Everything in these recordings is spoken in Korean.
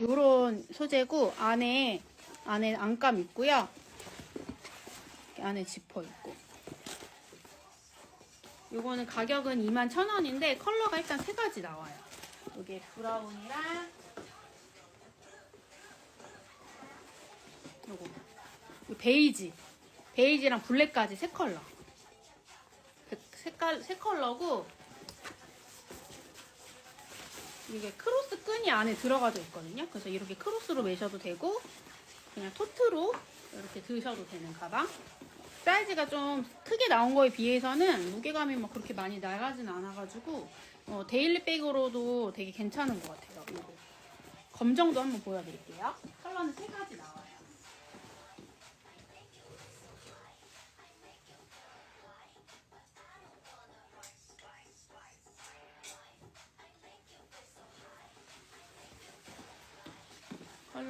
요런 소재고 안에 안에 안감 있고요. 안에 지퍼 있고. 요거는 가격은 21,000원인데 컬러가 일단 세 가지 나와요. 요게 브라운이랑 요거 요 베이지 베이지랑 블랙까지 세 컬러. 백- 색깔 세 컬러고 이게 크로스 끈이 안에 들어가져 있거든요. 그래서 이렇게 크로스로 매셔도 되고 그냥 토트로 이렇게 드셔도 되는 가방. 사이즈가 좀 크게 나온 거에 비해서는 무게감이 막 그렇게 많이 나가진 않아가지고 어, 데일리백으로도 되게 괜찮은 것 같아요. 이거. 검정도 한번 보여드릴게요. 컬러는 세 가지 나와요.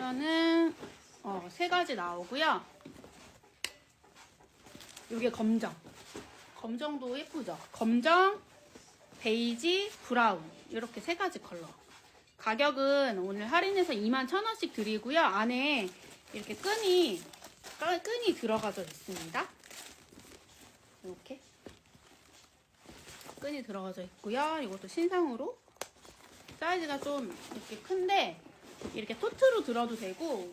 컬러는 어, 세 가지 나오고요. 이게 검정. 검정도 예쁘죠? 검정, 베이지, 브라운. 이렇게 세 가지 컬러. 가격은 오늘 할인해서 21,000원씩 드리고요. 안에 이렇게 끈이, 끈- 끈이 들어가져 있습니다. 이렇게. 끈이 들어가져 있고요. 이것도 신상으로. 사이즈가 좀 이렇게 큰데, 이렇게 토트로 들어도 되고,